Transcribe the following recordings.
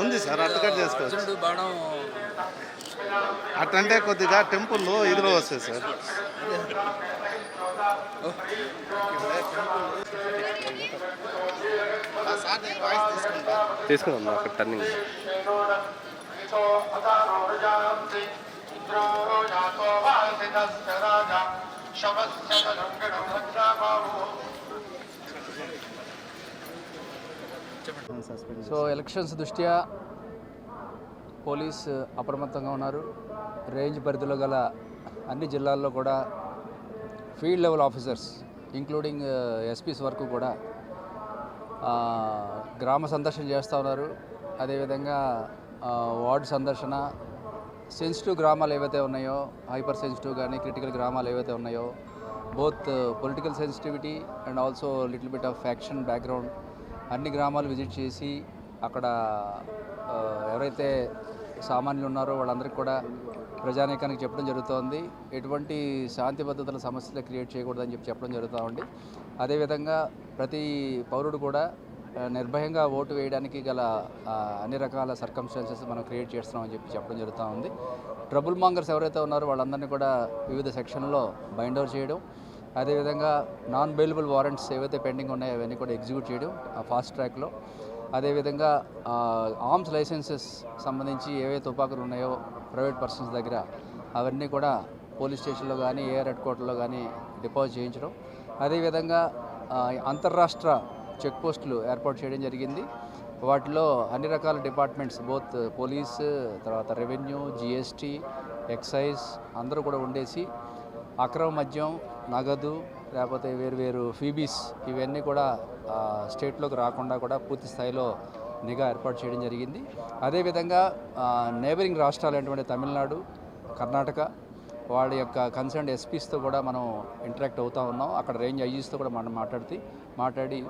ఉంది సార్ అట్టకట్ చేసుకోవచ్చు. అట్టంటే కొద్దిగా టెంపుల్ ఇదిలో వస్తాయి సార్. తీసుకుందాం అక్కడ టర్నింగ్ సో ఎలక్షన్స్ దృష్ట్యా పోలీస్ అప్రమత్తంగా ఉన్నారు. రేంజ్ పరిధిలో గల అన్ని జిల్లాల్లో కూడా field level officers including SPs వరకు కూడా uh, గ్రామ సందర్శన చేస్తూ ఉన్నారు. అదేవిధంగా వార్డు సందర్శన సెన్సిటివ్ గ్రామాలు ఏవైతే ఉన్నాయో హైపర్ సెన్సిటివ్ కానీ క్రిటికల్ గ్రామాలు ఏవైతే ఉన్నాయో both political sensitivity and also little bit of faction background అన్ని గ్రామాలు విజిట్ చేసి అక్కడ ఎవరైతే సామాన్యులు ఉన్నారో వాళ్ళందరికీ కూడా ప్రజానీకానికి చెప్పడం జరుగుతోంది. ఎటువంటి శాంతి భద్రతల సమస్యలు క్రియేట్ చేయకూడదని చెప్పి చెప్పడం జరుగుతూ ఉంది అదేవిధంగా ప్రతి పౌరుడు కూడా నిర్భయంగా ఓటు వేయడానికి గల అన్ని రకాల సర్కమ్స్టాన్సెస్ మనం క్రియేట్ చేస్తున్నామని చెప్పి చెప్పడం జరుగుతూ ఉంది. ట్రబుల్ మాంగర్స్ ఎవరైతే ఉన్నారో వాళ్ళందరినీ కూడా వివిధ సెక్షన్లో బైండ్ అవుట్ చేయడం. అదేవిధంగా నాన్ బెయిలబుల్ వారెంట్స్ ఏవైతే పెండింగ్ ఉన్నాయో అవన్నీ కూడా ఎగ్జిక్యూట్ చేయడం ఆ ఫాస్ట్ ట్రాక్లో అదేవిధంగా ఆర్మ్స్ లైసెన్సెస్ సంబంధించి ఏవైతే తుపాకులు ఉన్నాయో ప్రైవేట్ పర్సన్స్ దగ్గర అవన్నీ కూడా పోలీస్ స్టేషన్లో కానీ ఏఆర్ హెడ్ క్వార్టర్లో కానీ డిపాజిట్ చేయించడం. అదేవిధంగా అంతర్రాష్ట్ర చెక్ పోస్టులు ఏర్పాటు చేయడం జరిగింది. వాటిలో అన్ని రకాల డిపార్ట్మెంట్స్ బోత్ పోలీస్ తర్వాత రెవెన్యూ జిఎస్టీ ఎక్సైజ్ అందరూ కూడా ఉండేసి అక్రమ మద్యం నగదు లేకపోతే వేరు వేరు ఫీబీస్ ఇవన్నీ కూడా స్టేట్లోకి రాకుండా కూడా పూర్తి స్థాయిలో నిఘా ఏర్పాటు చేయడం జరిగింది. అదేవిధంగా నేబరింగ్ రాష్ట్రాలైనటువంటి తమిళనాడు కర్ణాటక వాళ్ళ యొక్క కన్సర్న్ ఎస్పీస్తో కూడా మనం ఇంటరాక్ట్ అవుతూ ఉన్నాం. అక్కడ రేంజ్ ఐజీస్తో కూడా మనం మాట్లాడితే మాట్లాడి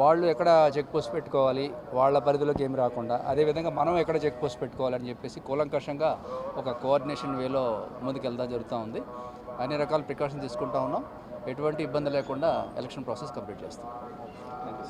వాళ్ళు ఎక్కడ చెక్ పోస్ట్ పెట్టుకోవాలి వాళ్ళ పరిధిలోకి ఏమి రాకుండా అదేవిధంగా మనం ఎక్కడ చెక్ పోస్ట్ పెట్టుకోవాలని చెప్పేసి కూలంకషంగా ఒక కోఆర్డినేషన్ వేలో ముందుకెళ్తా జరుగుతూ ఉంది. అన్ని రకాల ప్రికాషన్స్ తీసుకుంటా ఉన్నాం. ఎటువంటి ఇబ్బంది లేకుండా ఎలక్షన్ ప్రాసెస్ కంప్లీట్ చేస్తాం.